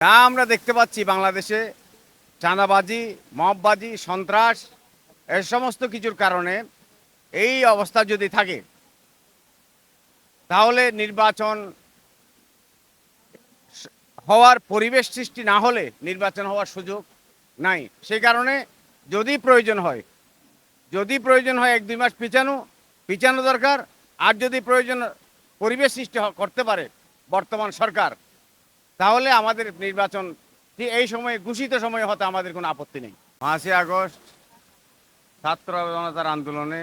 তা আমরা দেখতে পাচ্ছি বাংলাদেশে চাঁদাবাজি, মববাজি, সন্ত্রাস এ সমস্ত কিছুর কারণে এই অবস্থা যদি থাকে, তাহলে নির্বাচন হওয়ার পরিবেশ সৃষ্টি না হলে নির্বাচন হওয়ার সুযোগ নাই। সেই কারণে যদি প্রয়োজন হয়, যদি প্রয়োজন হয় এক দুই মাস পিছানো পিছানো দরকার। আর যদি প্রয়োজন পরিবেশ সৃষ্টি করতে পারে বর্তমান সরকার তাহলে আমাদের নির্বাচন এই সময়ে ঘোষিত সময়ে হতে আমাদের কোনো আপত্তি নেই। পাঁচই আগস্ট ছাত্র জনতার আন্দোলনে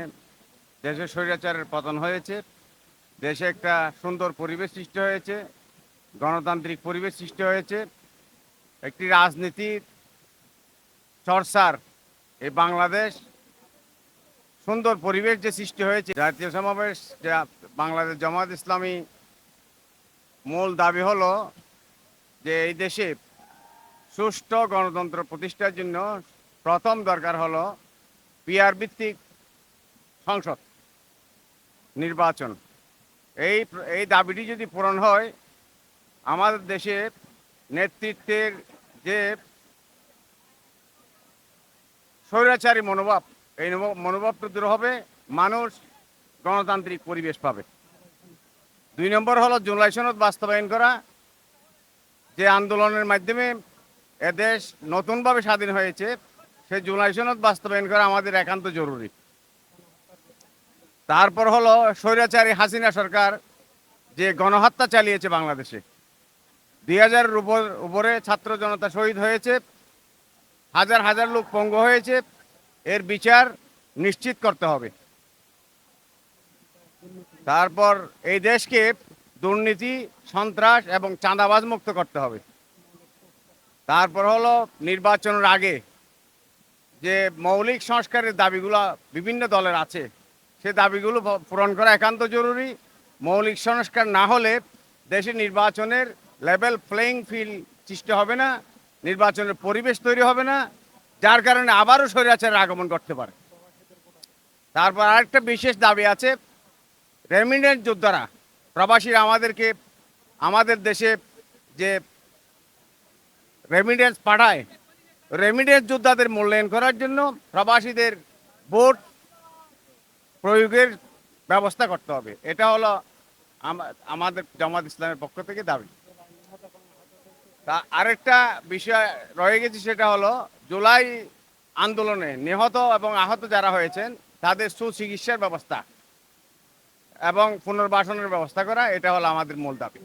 দেশে স্বৈরাচারের পতন হয়েছে। দেশে একটা সুন্দর পরিবেশ সৃষ্টি হয়েছে, গণতান্ত্রিক পরিবেশ সৃষ্টি হয়েছে। একটি রাজনীতির চর্চার এই বাংলাদেশ সুন্দর পরিবেশ যে সৃষ্টি হয়েছে, জাতীয় সমাবেশ, যে বাংলাদেশ জামাত ইসলামী মূল দাবি হলো যে এই দেশে সুষ্ঠু গণতন্ত্র প্রতিষ্ঠার জন্য প্রথম দরকার হলো পিআর ভিত্তিক সংসদ নির্বাচন। এই এই দাবিটি যদি পূরণ হয়, আমাদের দেশের নেতৃত্বের যে স্বৈরাচারী মনোভাব, এই মনোভাবটা দূর হবে, মানুষ গণতান্ত্রিক পরিবেশ পাবে। দুই নম্বর হলো জুলাই সনদ বাস্তবায়ন করা যে আন্দোলনের মাধ্যমে এদেশ নতুনভাবে স্বাধীন হয়েছে সেই জুলাই সনদ বাস্তবায়ন করা আমাদের একান্ত জরুরি। তারপর হলো স্বৈরাচারী হাসিনা সরকার যে গণহত্যা চালিয়েছে বাংলাদেশে। দুই হাজারের উপর, উপরে ছাত্র জনতা শহীদ হয়েছে, হাজার হাজার লোক পঙ্গু হয়েছে, এর বিচার নিশ্চিত করতে হবে। তারপর এই দেশকে দুর্নীতি, সন্ত্রাস এবং চাঁদাবাজ মুক্ত করতে হবে। তারপর হলো নির্বাচনের আগে যে মৌলিক সংস্কারের দাবিগুলো বিভিন্ন দলের আছে, সে দাবিগুলো পূরণ করা একান্ত জরুরি। মৌলিক সংস্কার না হলে দেশে নির্বাচনের লেভেল প্লেইং ফিল্ড সৃষ্টি হবে না, নির্বাচনের পরিবেশ তৈরি হবে না, যার কারণে আবারও স্বৈরাচারের আগমন করতে পারে। তারপর আরেকটা বিশেষ দাবি আছে রেমিডেন্ট যোদ্ধারা প্রবাসীরা আমাদেরকে, আমাদের দেশে যে রেমিডেন্স পাঠায় রেমিডেন্স যোদ্ধাদের মূল্যায়ন করার জন্য প্রবাসীদের ভোট প্রয়োগের ব্যবস্থা করতে হবে। এটা হলো আমাদের জামাত ইসলামের পক্ষ থেকে দাবি। তা আরেকটা বিষয় রয়ে গেছে, সেটা হলো জুলাই আন্দোলনে নিহত এবং আহত যারা হয়েছেন, তাদের সুচিকিৎসার ব্যবস্থা। এবং পুনর্বাসনের ব্যবস্থা করা এটা হলো আমাদের মূল দাবি।